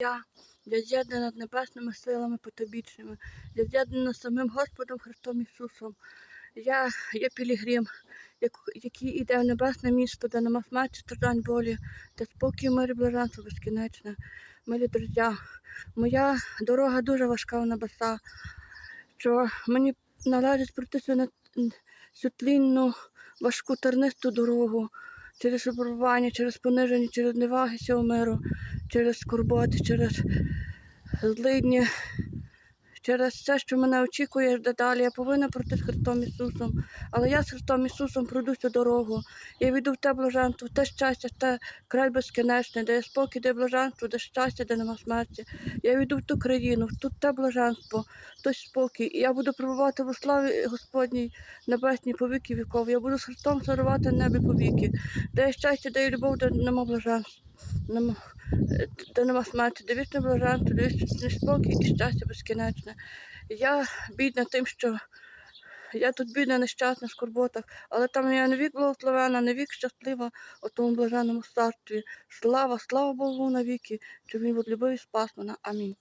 Я, я з'єднана з небесними силами потобічними, я з'єднана з самим Господом Христом Ісусом. Я є пілігрим, який йде в небесне місто, де нема смерті, страждань болі, де спокій, мир і блаженство безкінечне. Милі друзі, моя дорога дуже важка в небеса, що мені належить пройти цю тлінну, важку тернисту дорогу через випробування, через пониження, через неваги цього миру, через скорботи, через злидні, через все, що мене очікує де далі. Я повинна пройти з Христом Ісусом. Але я з Христом Ісусом пройду цю дорогу. Я війду в те блаженство, в те щастя, в те край безкінечне, де є спокій, де блаженство, де щастя, де нема смерті. Я війду в ту країну, в тут те блаженство, в той спокій. І я буду перебувати в славі Господній небесній по віки віков. Я буду з Христом царувати небі по віки. Де є щастя, де є любов, де нема блаженства. Нема, та де нема смерті, дивіться на блаженство, де вічний спокій і щастя безкінечне. Я бідна тим, що я тут бідна, нещасна в скорботах, але там я не вік благословена, не вік щаслива у тому блаженному царстві. Слава, слава Богу навіки, що він любив і спас мене. Амінь.